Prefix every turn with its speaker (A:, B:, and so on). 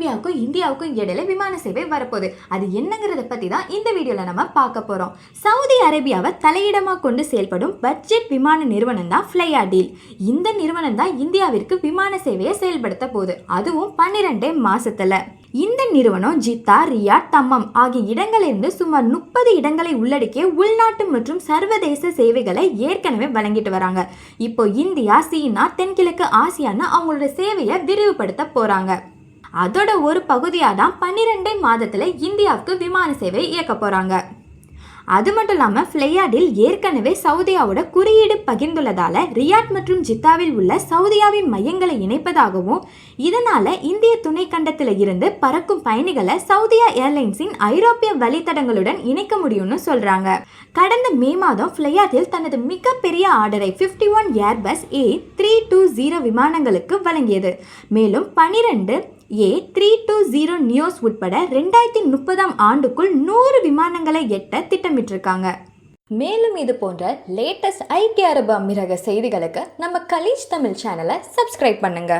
A: அரேபியாவுக்கும் இந்தியாவுக்கும் இடையில விமான சேவை வரப்போகுது. அது என்னங்கிறத பற்றி தான் இந்த வீடியோவில் நம்ம பார்க்க போகிறோம் சவுதி அரேபியாவை தலையிடமாக கொண்டு செயல்படும் பட்ஜெட் விமான நிறுவனம் தான் ஃப்ளையா டீல் இந்த நிறுவனம் தான் இந்தியாவிற்கு விமான சேவையை செயல்படுத்த போகுது. அதுவும் பன்னிரெண்டே மாசத்துல. இந்த நிறுவனம் ஜித்தா ரியாட் தம்மம் ஆகிய இடங்களிலிருந்து சுமார் முப்பது இடங்களை உள்ளடக்கிய உள்நாட்டு மற்றும் சர்வதேச சேவைகளை ஏற்கனவே வழங்கிட்டு வராங்க. இப்போ இந்தியா சீனா தென்கிழக்கு ஆசியான்னு அவங்களோட சேவையை விரிவுபடுத்த போறாங்க. அதோட ஒரு பகுதியாக தான் பன்னிரெண்டே மாதத்தில் இந்தியாவுக்கு விமான சேவை இயக்க போகிறாங்க அது மட்டும் இல்லாமல் ஃப்ளையாடில் ஏற்கனவே சவுதியாவோட குறியீடு பகிர்ந்துள்ளதால் ரியாட் மற்றும் ஜித்தாவில் உள்ள சவுதியாவின் மையங்களை இணைப்பதாகவும் இதனால் இந்திய துணைக்கண்டத்தில் இருந்து பறக்கும் பயணிகளை சவுதியா ஏர்லைன்ஸின் ஐரோப்பிய வழித்தடங்களுடன் இணைக்க முடியும்னு சொல்கிறாங்க கடந்த மே மாதம் ஃப்ளையாடில் தனது மிகப்பெரிய ஆர்டரை 51 one Airbus A three two zero விமானங்களுக்கு வழங்கியது. மேலும் பனிரெண்டு A three two zero neos உட்பட ரெண்டாயிரத்தி முப்பதாம் ஆண்டுக்குள் நூறு விமானங்களை எட்ட திட்டமிட்டிருக்காங்க. மேலும் இது போன்ற லேட்டஸ்ட் ஐக்கிய அரபு அமீரக செய்திகளுக்கு நம்ம கலீஜ் தமிழ் சேனலை சப்ஸ்கிரைப் பண்ணுங்கள்